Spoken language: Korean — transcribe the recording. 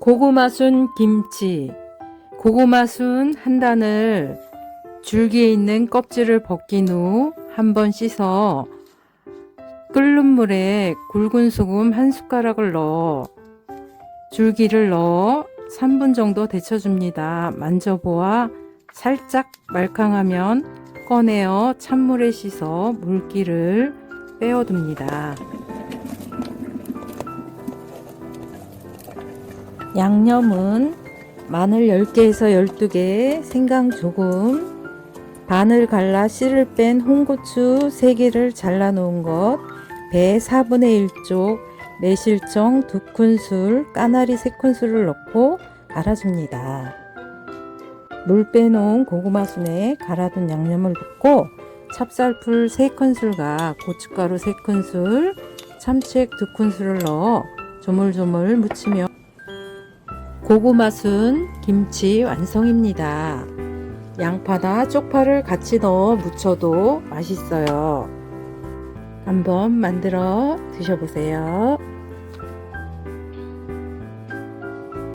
고구마순 김치. 고구마순 한 단을 줄기에 있는 껍질을 벗긴 후 한 번 씻어 끓는 물에 굵은 소금 한 숟가락을 넣어 줄기를 넣어 3분 정도 데쳐줍니다. 만져보아 살짝 말캉하면 꺼내어 찬물에 씻어 물기를 빼어둡니다. 양념은 마늘 10개에서 12개, 생강 조금, 반을 갈라 씨를 뺀 홍고추 3개를 잘라 놓은 것, 배 4분의 1쪽, 매실청 2큰술, 까나리 3큰술을 넣고 갈아줍니다. 물 빼놓은 고구마 순에 갈아둔 양념을 붓고 찹쌀풀 3큰술과 고춧가루 3큰술, 참치액 2큰술을 넣어 조물조물 무치며 고구마순 김치 완성입니다. 양파나 쪽파를 같이 넣어 무쳐도 맛있어요. 한번 만들어 드셔보세요.